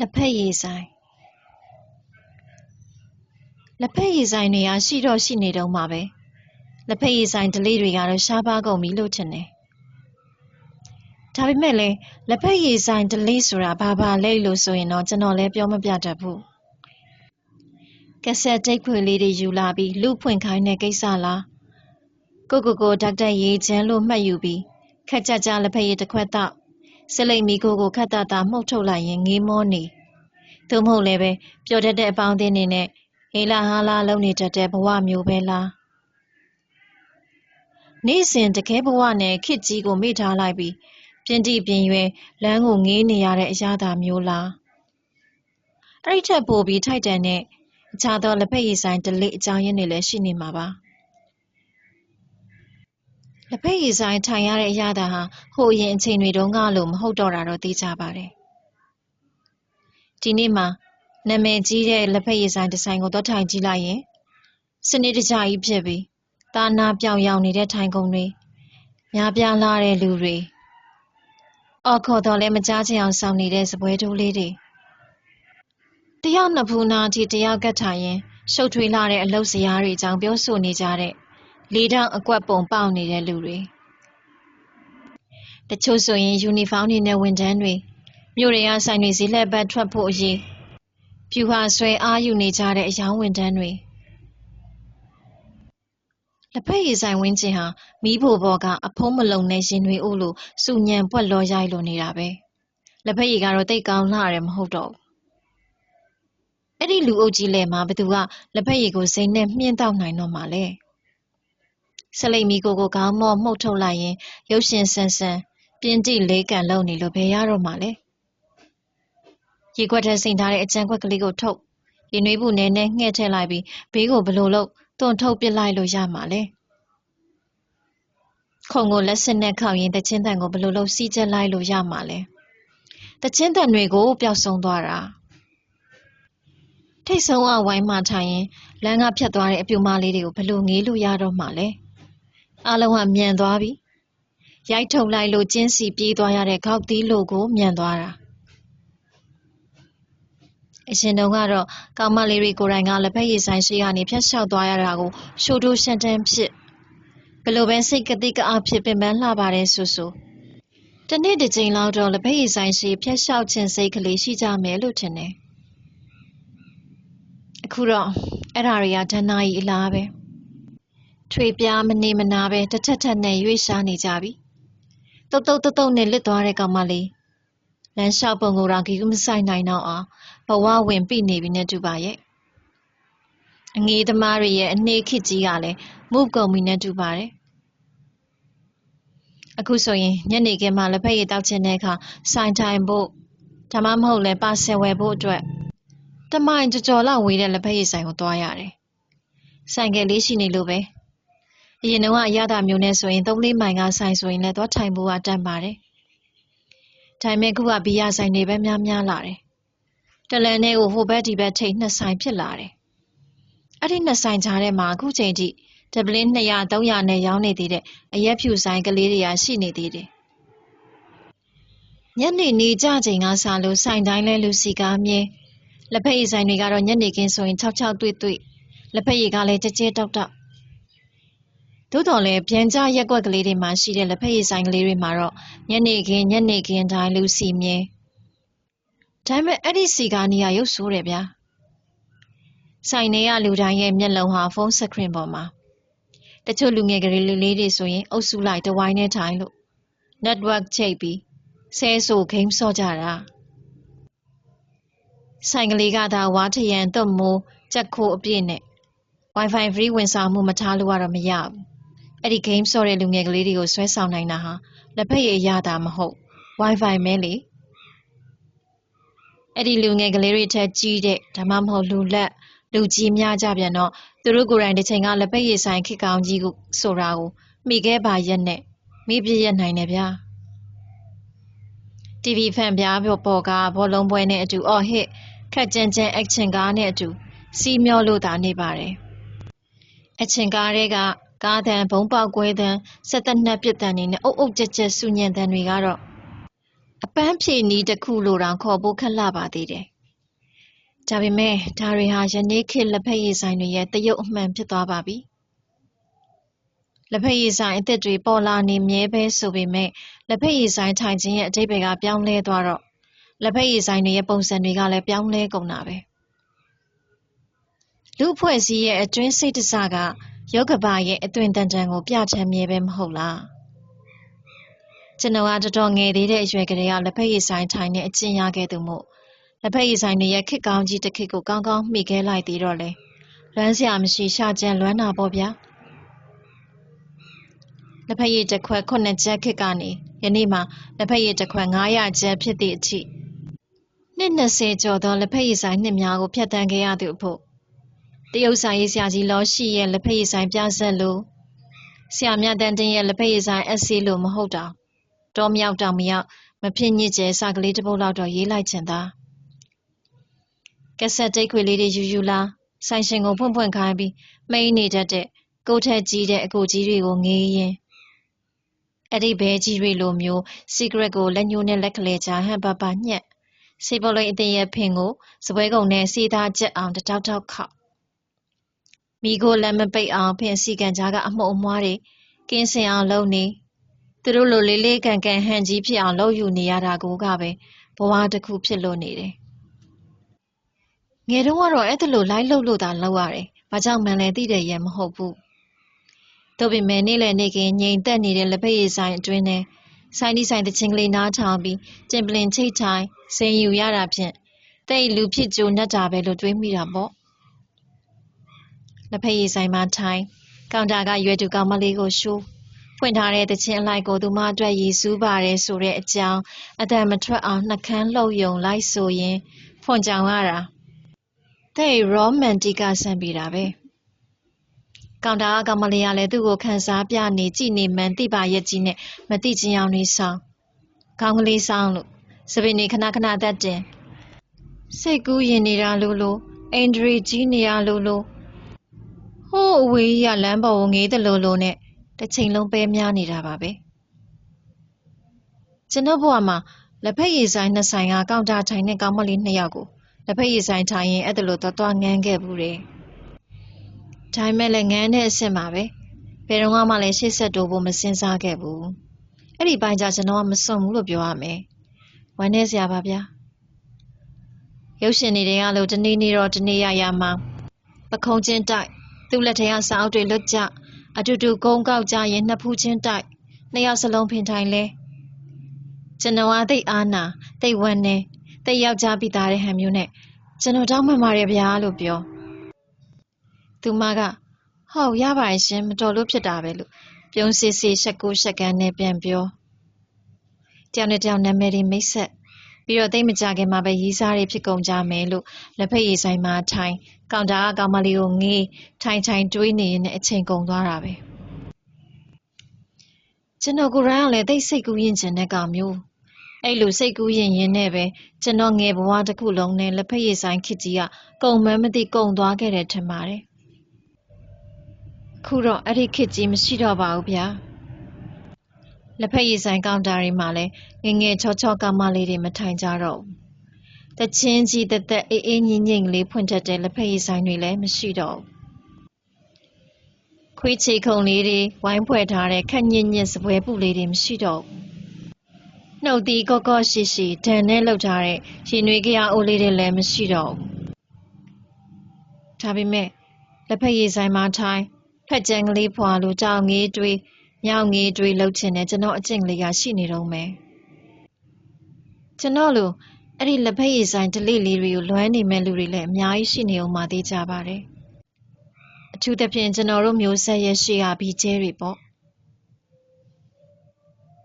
လက်ဖက်ရည်ဆိုင်လက်ဖက်ရည်ဆိုင်တွေကရှိတော့ရှိနေတော့မှာပဲလက်ဖက်ရည်ဆိုင်ဒလေးတွေကတော့ရှားပါကုန်ပြီလို့ထင်တယ်ဒါပေမဲ့လည်းလက်ဖက်ရည်ဆိုင်ဒလေးဆိုတာဘာဘာလဲလို့ဆိုရင်တော့ကျွန်တော်လည်းပြောမပြတတ်ဘူးကက်ဆက်တိတ်ခွေလေးတွေယူလာပြီးလူဖွင့်ခိုင်းတဲ့ကိစ္စလားကိုကိုကိုဒေါက်တာရေချမ်းလို့မှတ်ယူပြီးခက်ကြကြလက်ဖက်ရည်တစ်ခွက်တော့စလိတ်မီကိုကိုခက်တာတာမှုတ်ထုတ်လိုက်ရင်ငေးမောနေ သို့မဟုတ်လည်းပဲပျော်တတ်တဲ့အပေါင်းအသင်းတွေနဲ့ဟေလာဟာလာလုံးနေတတ်တဲ့ဘဝမျိုးပဲလားနေ့စဉ်တကယ်ဘဝနဲ့ခစ်ကြီးကိုမိထားလိုက်ပြီးပြင်းတိပြင်းရွယ်လမ်းကိုငေးနေရတဲ့အရာသာမျိုးလားအဲ့ဒီထက်ပိုပြီးထိုက်တန်တဲ့အခြားသောလက်ဖက်ရည်ဆိုင်ဒလိအကြောင်းရင်းတွေလည်းရှိနေမှာပါလက်ဖက်ရည်ဆိုင်ထိုင်ရတဲ့အရာသာဟာဟိုအရင်အချိန်တွေတုန်းကလို့မဟုတ်တော့တာတော့သိကြပါတယ် ဒီနေ့မှာနာမည်ကြီးတဲ့လက်ဖက်ရည်ဆိုင်တစ်ဆိုင်ကိုတော့ထိုင်ကြည့်လိုက်ရင်စနစ်တကျကြီးဖြစ်ပြီးတာနာပြောင်ရောက်နေတဲ့ထိုင်ကုန်တွေများပြားလာတဲ့လူတွေအော်ခေါ်တော့လည်းမကြားချင်အောင်စောင့်နေတဲ့စပွဲတိုးလေးတွေတယောက်နှစ်ဖူးနာအထိတယောက်ကတ်ထိုင်ရင်ရှုပ်ထွေးလာတဲ့အလုပ်စရာတွေအကြောင်းပြောဆိုနေကြတဲ့လေးတောင်အကွက်ပုံပေါက်နေတဲ့လူတွေတချို့ဆိုရင်ယူနီဖောင်းတွေနဲ့ဝန်ထမ်းတွေ မြို့တွေကဆိုင်တွေဈေးလက်ပတ်ထွက်ဖို့အရေးပြူဟာဆွဲအားယူနေကြတဲ့အယောင်ဝန်ထမ်းတွေလက်ဖက်ရည်ဆိုင်ဝင်းကျင်ဟာမီးဖိုဘော်ကအဖုံးမလုံနဲ့ရင်တွေအိုးလို့စူညံပွက်လောရိုက်လိုနေတာပဲလက်ဖက်ရည်ကတော့တိတ်ကောင်းလှရတယ်မဟုတ်တော့ဘူးအဲ့ဒီလူအုပ်ကြီးလဲမှာဘသူကလက်ဖက်ရည်ကိုစိမ့်နဲ့မြင့်တောက်နိုင်တော့မှာလဲဆလိတ်မီကိုကိုခေါင်းမော့မှုတ်ထုတ်လိုက်ရင်ရုပ်ရှင်ဆန်ဆန်ပြင်းတိလေးကန်လုံနေလို့ဘယ်ရတော့မှာလဲ ရေခွက်ထဲစိန်ထားတဲ့အကြမ်းခွက်ကလေးကိုထုတ်ရေနွေးဘူးနဲနဲ့ငှဲ့ထည့်လိုက်ပြီးဘေးကိုဘလို့လို့တွန့်ထုတ်ပစ်လိုက်လို့ရမှာလဲခုံကိုလက်စနဲ့ခောက်ရင်တချင်းတန်ကိုဘလို့လို့စီးကျက်လိုက်လို့ရမှာလဲတချင်းတန်တွေကိုပျောက်ဆုံးသွားတာထိတ်ဆုံးအဝိုင်းမှထိုင်ရင်လမ်းကဖြတ်သွားတဲ့အပြူမလေးတွေကိုဘလို့ငေးလို့ရတော့မှာလဲအလုံးကမြန်သွားပြီရိုက်ထုတ်လိုက်လို့ကျင်းစီပြေးသွားရတဲ့ခေါက်သီးလိုကိုမြန်သွားတာ အရှင်တုန်းကတော့ကောင်မလေးတွေကိုယ်တိုင်ကလက်ဖက်ရည်ဆိုင်ရှိကနေဖြတ်လျှောက်သွားရတာကိုရှိုးတိုးရှန်တန်းဖြစ်ဘလို့ပဲစိတ်ကတိကအားဖြစ်ပင်ပန်းလှပါတယ်ဆိုဆိုတနေ့တစ်ချိန်လောက်တော့လက်ဖက်ရည်ဆိုင်ရှိဖြတ်လျှောက်ခြင်းစိတ်ကလေးရှိကြမယ်လို့ထင်တယ်အခုတော့အဲ့ဓာတွေကဒဏ္ဍာရီအလားပဲထွေပြားမနေမနာပဲတစ်ထက်ထက်နဲ့ရွေ့ရှားနေကြပြီတုတ်တုတ်တုတ်တုတ်နဲ့လစ်သွားတဲ့ကောင်မလေးလမ်းလျှောက်ပုံကိုတော့ဂီကူးမဆိုင်နိုင်တော့အောင် ဘဝဝင်ပြနေပြီနဲ့တူပါရဲ့အငေးသမားတွေရဲ့အနှေးခစ်ကြီးကလည်းမုကုံမီနဲ့တူပါတယ်အခုဆိုရင်ညနေခင်းမှလက်ဖက်ရည်တောက်ချင်တဲ့အခါဆိုင်ထိုင်ဖို့ဒါမှမဟုတ်လဲပါဆယ်ဝယ်ဖို့အတွက်တမိုင်ကြော်ကြော်လောက်ဝေးတဲ့လက်ဖက်ရည်ဆိုင်ကိုသွားရတယ်ဆိုင်ကလေးရှိနေလို့ပဲအရင်တော့အရသာမျိုးနဲ့ဆိုရင်၃လေးမိုင်ကဆိုင်ဆိုရင်လည်းသွားထိုင်ဖို့ကတန်ပါတယ်ဒါပေမဲ့ခုကဘီယာဆိုင်တွေပဲများများလာတယ် တလန်နဲ့ကိုဟိုဘက်ဒီဘက်ထိတ်နှစ်ဆိုင်ဖြစ်လာတယ်အဲ့ဒီနှစ်ဆိုင်ကြားထဲမှာအခုချိန်ထိဒပလင်း200 300နဲ့ရောင်းနေသေးတဲ့အရက်ဖြူဆိုင်ကလေးတွေကရှိနေသေးတယ်ညနေနေကြချိန်ကစားလို့ဆိုင်တိုင်းလဲလူစီကားမြဲလက်ဖက်ရည်ဆိုင်တွေကတော့ညနေခင်းဆိုရင်၆၆တွေ့တွေ့လက်ဖက်ရည်ကလည်းကြဲကြဲတောက်တောက်သို့တော်လည်းပြန်ကြရက်ွက်ကလေးတွေမှာရှိတဲ့လက်ဖက်ရည်ဆိုင်ကလေးတွေမှာတော့ညနေခင်းညနေခင်းတိုင်းလူစီမြဲ ဒါပေမဲ့အဲ့ဒီစီကနေရရုပ်ဆိုးတယ်ဗျာဆိုင်ထဲကလူတိုင်းရဲ့မျက်လုံးဟာဖုန်းစခရင်ပေါ်မှာတချို့လူငယ်ကလေးလေးတွေဆိုရင်အုပ်စုလိုက်တဝိုင်းနဲ့ထိုင်လို့ network ချိတ်ပြီးဆဲဆိုဂိမ်းဆော့ကြတာဆိုင်ကလေးကသာဝါထရန်သွတ်မိုးကြက်ခိုးအပြည့်နဲ့ Wi-Fi free ဝန်ဆောင်မှုမထားလို့ကတော့မရဘူးအဲ့ဒီ game ဆော့တဲ့လူငယ်ကလေးတွေကိုဆွဲဆောင်နိုင်တာဟာလက်ဖက်ရည်ရတာမဟုတ် Wi-Fi မဲလေ အဲ့ဒီလူငယ်ကလေးတွေထက်ကြီးတဲ့ဒါမှမဟုတ်လူလက်လူကြီးများကြပြန်တော့သူတို့ကိုယ်တိုင်တစ်ချိန်ကလက်ဖက်ရည်ဆိုင်ခစ်ကောင်ကြီးကိုဆိုတာကိုမိခဲ့ပါရက်နဲ့မိပြရက်နိုင်တယ်ဗျာ TV ဖန်ပြားပေါ်ကဘောလုံးပွဲနဲ့အတူအော်ဟစ်ခက်ကြမ်းကြမ်းအချင်းကားနဲ့အတူစီးမျောလို့သာနေပါတယ်အချင်းကားတွေကကားတန်ဘုံပေါက်ကွဲတန်စက်သက်နှက်ပစ်တန်နေနဲ့အုပ်အုပ်ကြက်ကြက်ဆူညံတန်တွေကတော့ အပန်းဖြေနီးတစ်ခုလိုတောင်ခေါ်ဖို့ခက်လှပါသေးတယ်။ဒါပေမဲ့ဒါတွေဟာယနေ့ခေတ်လက်ဖက်ရည်ဆိုင်တွေရဲ့တရုတ်အမှန်ဖြစ်သွားပါပြီ။လက်ဖက်ရည်ဆိုင်အသစ်တွေပေါ်လာနေမြဲပဲဆိုပေမဲ့လက်ဖက်ရည်ဆိုင်ထိုင်ခြင်းရဲ့အဓိပ္ပာယ်ကပြောင်းလဲသွားတော့လက်ဖက်ရည်ဆိုင်တွေရဲ့ပုံစံတွေကလည်းပြောင်းလဲကုန်တာပဲ။လူ့အဖွဲ့အစည်းရဲ့အတွင်းစိတ်တစကယောဂဘာရဲ့အသွင်တန်တန်ကိုပြချမ်းမြဲပဲမဟုတ်လား။ ကျွန်တော်ကတော်တော်ငယ်သေးတဲ့အရွယ်ကလေးကလက်ဖက်ရည်ဆိုင်ထိုင်နေအကျင့်ရခဲ့သူမို့လက်ဖက်ရည်ဆိုင်တွေရဲ့ခစ်ကောင်းကြီးတစ်ခစ်ကိုကောင်းကောင်းမှီခဲလိုက်သေးတော့လေလွမ်းစရာမရှိရှာကြံလွမ်းတာပေါ့ဗျာလက်ဖက်ရည်တစ်ခွက်ခုနှစ်ချက်ခစ်ကနေယနေ့မှလက်ဖက်ရည်တစ်ခွက်900ချက်ဖြစ်သည့်အထိနှစ်20ကျော်သောလက်ဖက်ရည်ဆိုင်နှစ်များကိုဖျက်ဆီးခဲ့ရသူအဖို့တရုတ်ဆိုင်ရေးဆရာကြီးလောရှိရဲ့လက်ဖက်ရည်ဆိုင်ပြဆက်လို့ဆရာမြတ်တန်တင်ရဲ့လက်ဖက်ရည်ဆိုင်အစီလို့မဟုတ်တော့ တောမြောက်တောင်မြောက်မဖြစ်ညစ်ကျဲစာကလေးတစ်ပုဒ်လောက်တော့ရေးလိုက်ချင်သားကက်ဆက်တိတ်ခွေလေးတွေယူယူလာဆိုင်ရှင်ကိုဖွင့်ဖွင့်ခိုင်းပြီးမိန်နေတတ်တဲ့ကိုထက်ကြီးတဲ့အကိုကြီးတွေကိုငေးရင်အဲ့ဒီဘဲကြီးတွေလိုမျိုး secret ကိုလက်ညှိုးနဲ့လက်ကလေးချဟန်ပပညက်စေပေါ်လိန်အတင်ရဲ့ဖင်ကိုစပွဲကုံနဲ့စီးသားကျက်အောင်တတောက်တောက်ခောက်မိကိုလက်မပိတ်အောင်ဖင်စီကန်ကြားကအမှုံအမွားတွေကင်းစင်အောင်လုပ်နေ သူတို့လိုလေးလေးကန်ကန်ဟန်ကြီးဖြစ်အောင်လုပ်ယူနေရတာကိုကပဲဘဝတစ်ခုဖြစ်လို့နေတယ်ငယ်တုန်းကတော့အဲ့ဒါလိုလိုက်လှုပ်လို့သာလောက်ရတယ်။ဘာကြောင့်မှန်းလဲသိတယ်ရဲ့မဟုတ်ဘူး။တို့ပေမဲ့နေ့လည်နေ့ကင်းငြိမ်သက်နေတဲ့လက်ဖက်ရည်ဆိုင်အတွင်းထဲဆိုင်ဒီဆိုင်တချင်းကလေးနားထောင်ပြီးကျင်ပလင်ချိတ်ချိုင်စင်ယူရတာဖြင့်တိတ်လူဖြစ်ကြိုနှက်တာပဲလို့တွေးမိတာပေါ့။လက်ဖက်ရည်ဆိုင်မှာထိုင်ကောင်တာကရွယ်တူကောင်မလေးကိုရှိုး ဖွင့်ထားတဲ့တချင်းအလိုက်ကိုသူမအတွက်ရည်စူးပါတယ်ဆိုတဲ့အကြောင်းအတန်မထွက်အောင်နှကန်းလှုပ်ယုံလိုက်ဆိုရင် ဖွင့်ကြောင်ရတာတဲ့ romantic ကဆန်ပြီးတာပဲကောင်တာကမလေးကလည်းသူ့ကိုခန်းစားပြနေကြည်နေမှန်တိပါရဲ့ကြီးနဲ့မတိချင်အောင်နေဆောင်ခေါင်းကလေးဆောင်လို့စပင်းနေခဏခဏသက်တင်စိတ်ကူးရင်နေတာလို့လို့အင်ဒရီကြီးနေရလို့လို့ဟိုးအဝေးကြီးကလမ်းပေါ်ကိုငေးတယ်လို့လို့နဲ့ တစ်ချိန်လုံးပဲများနေတာပါပဲကျွန်တော်ဘဝမှာလက်ဖက်ရည်ဆိုင်နှစ်ဆိုင်ကကောင်တာထိုင်တဲ့ကောင်မလေးနှစ်ယောက်ကိုလက်ဖက်ရည်ဆိုင်ထိုင်ရင်အဲ့ဒါလိုသွားသွားငန်းခဲ့ဘူးတယ်။ဒါပေမဲ့လည်းငန်းတဲ့အဆင့်ပါပဲ။ဘယ်တော့မှလည်းရှေ့ဆက်တိုးဖို့မစင်စားခဲ့ဘူး။အဲ့ဒီပိုင်းကျကျွန်တော်ကမစွန့်ဘူးလို့ပြောရမယ်။ဝမ်းနေစရာပါဗျာ။ရုပ်ရှင်တွေကလို့တနေ့နေ့တော့တနေ့ရရမှာပခုံးချင်းတိုက်သူ့လက်ထဲကစာအုပ်တွေလွတ်ကြ အတူတူကုန်းကောက်ကြရင်နှစ်ဖူးချင်းတိုက်နှစ်ယောက်စလုံးဖင်ထိုင်လဲကျွန်တော်အသိအားနာသိဝမ်းနေတိတ်ယောက်ျားပြီးသားတဲ့ဟန်မျိုးနဲ့ကျွန်တော်တောင်းမှန်ပါတယ်ဗျာလို့ပြောသူမကဟုတ်ရပါတယ်ရှင်မတော်လို့ဖြစ်တာပဲလို့ပြုံးစစ်စစ်ရှက်ကိုရှက်ကန်းနဲ့ပြန်ပြောတယောက်နဲ့တယောက်နာမည်တွေမိတ်ဆက် ပြီးတော့တိတ်မကြခင်မှာပဲရီးစားတွေဖြစ်ကုန်ကြမယ်လို့လက်ဖက်ရည်ဆိုင်မှာထိုင်ကောင်တာကကောင်မလေးကိုငေးထိုင်ထိုင်တွေးနေရင်အချိန်ကုန်သွားတာပဲကျွန်တော်ကိုယ်တိုင်ကလည်းတိတ်စိတ်ကူးရင်ကျင်တဲ့ကောင်မျိုးအဲ့လိုစိတ်ကူးရင်ရင်နဲ့ပဲကျွန်တော်ငယ်ဘဝတစ်ခုလုံးနဲ့လက်ဖက်ရည်ဆိုင်ခစ်ကြီးကကုံမန်းမသိကုံသွားခဲ့တယ်ထင်ပါတယ်ခုတော့အဲ့ဒီခစ်ကြီးမရှိတော့ပါဘူးဗျာ လက်ဖက်ရည်ဆိုင်ကောင်တာတွေမှာလည်းငငယ်ချောချောကမလေးတွေမထိုင်ကြတော့ဘူးတချင်းကြီးတက်တက်အေးအေးငိမ့်ငိမ့်လေးဖွင့်ထက်တဲ့လက်ဖက်ရည်ဆိုင်တွေလည်းမရှိတော့ဘူးခွေးချေခုံလေးတွေဝိုင်းဖွဲ့ထားတဲ့ခက်ညစ်ညစ်စပွဲပုလေးတွေမရှိတော့ဘူးနှုတ်သီးကော့ကော့ရှိရှိဒဏ်နဲ့လှုပ်ထားတဲ့ရင်နွေးကြအိုးလေးတွေလည်းမရှိတော့ဘူး။ဒါပေမဲ့လက်ဖက်ရည်ဆိုင်မှာထိုင်ဖက်ကြံကလေးဖွာလိုကြောင်ငေးတွေး မြောင်ငေးတွေးလှုပ်ချင်တဲ့ကျွန်တော်အကျင့်ကလေးကရှိနေတော့မယ်။ကျွန်တော်လိုအဲ့ဒီလက်ဖက်ရည်ဆိုင်ဒလိလေးတွေကိုလွမ်းနေမဲ့လူတွေလည်းအများကြီးရှိနေအောင်မသေးကြပါတယ်။အထူးသဖြင့်ကျွန်တော်တို့မျိုးဆက်ရဲ့ရှေ့ဟာဘီကျဲတွေပေါ့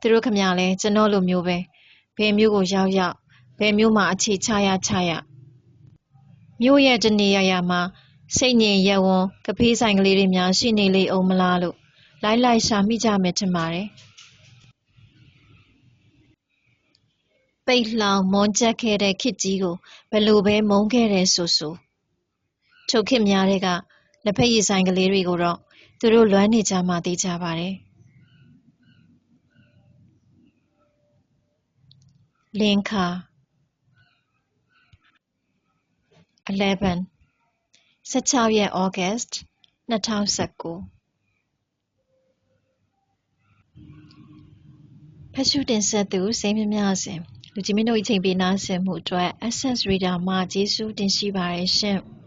သူတို့ခမလဲကျွန်တော်လိုမျိုးပဲဘယ်မျိုးကိုရောက်ရောက်ဘယ်မျိုးမှာအခြေချရချရမျိုးရဲ့တနေရရမှာစိတ်ငြိမ်ရဝွန်ကဖေးဆိုင်ကလေးတွေများရှိနေလေအောင်မလားလို့ လိုက်လိုက်ရှာမိကြမယ်ထင်ပါတယ်ပိတ်လောင်မွန်ကျက်ခဲ့တဲ့ခစ်ကြီးကိုဘယ်လိုပဲမုန်းခဲ့တယ်ဆိုဆိုချုပ်ခစ်များတဲ့ကလက်ဖက်ရည်ဆိုင်ကလေးတွေကိုတော့သူတို့လွမ်းနေကြမှသိကြပါတယ်လင်းခါ11 16ရက် August 2019 ဖတ်ရှုတင်ဆက်သူစိတ်မြမြစဉ်လူကြီးမင်းတို့အချိန်ပေးနားဆင်မှုအတွက် Access Reader မှာကျေးဇူးတင်ရှိပါတယ်ရှင်။